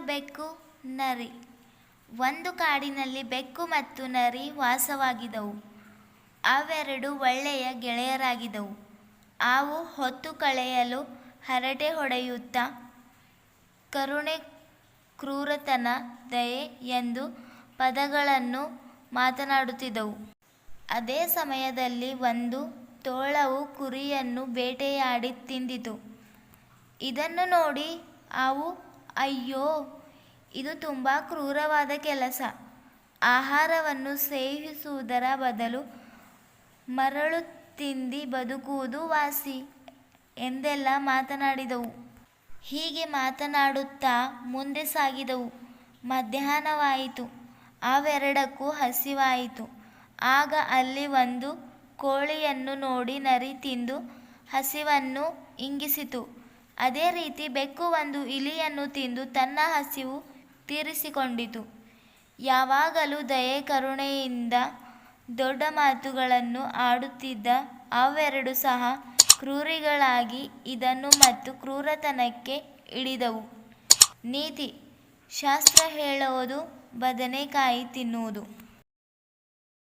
ನರಿ. ಒಂದು ಕಾಡಿನಲ್ಲಿ ಬೆಕ್ಕು ಮತ್ತು ನರಿ ವಾಸವಾಗಿದ್ದವು. ಅವೆರಡು ಒಳ್ಳೆಯ ಗೆಳೆಯರಾಗಿದ್ದವು. ಅವು ಹೊತ್ತು ಕಳೆಯಲು ಹರಟೆ ಹೊಡೆಯುತ್ತಾ ಕರುಣೆ, ಕ್ರೂರತನ, ದಯೆ ಎಂದು ಪದಗಳನ್ನು ಮಾತನಾಡುತ್ತಿದ್ದವು. ಅದೇ ಸಮಯದಲ್ಲಿ ಒಂದು ತೋಳವು ಕುರಿಯನ್ನು ಬೇಟೆಯಾಡಿ ತಿಂದಿತು. ಇದನ್ನು ನೋಡಿ ಅವು ಅಯ್ಯೋ, ಇದು ತುಂಬ ಕ್ರೂರವಾದ ಕೆಲಸ. ಆಹಾರವನ್ನು ಸೇವಿಸುವುದರ ಬದಲು ಮರಳು ತಿಂದಿ ಬದುಕುವುದು ವಾಸಿ ಎಂದೆಲ್ಲ ಮಾತನಾಡಿದವು. ಹೀಗೆ ಮಾತನಾಡುತ್ತಾ ಮುಂದೆ ಸಾಗಿದವು. ಮಧ್ಯಾಹ್ನವಾಯಿತು. ಅವೆರಡಕ್ಕೂ ಹಸಿವಾಯಿತು. ಆಗ ಅಲ್ಲಿ ಒಂದು ಕೋಳಿಯನ್ನು ನೋಡಿ ನರಿ ತಿಂದು ಹಸಿವನ್ನು ಇಂಗಿಸಿತು. ಅದೇ ರೀತಿ ಬೆಕ್ಕು ಒಂದು ಇಲಿಯನ್ನು ತಿಂದು ತನ್ನ ಹಸಿವು ತೀರಿಸಿಕೊಂಡಿತು. ಯಾವಾಗಲೂ ದಯೆ, ಕರುಣೆಯಿಂದ ದೊಡ್ಡ ಮಾತುಗಳನ್ನು ಆಡುತ್ತಿದ್ದ ಅವೆರಡು ಸಹ ಕ್ರೂರಿಗಳಾಗಿ ಇದನ್ನು ಮತ್ತು ಕ್ರೂರತನಕ್ಕೆ ಇಳಿದವು. ನೀತಿ, ಶಾಸ್ತ್ರ ಹೇಳೋದು, ಬದನೆಕಾಯಿ ತಿನ್ನುವುದು.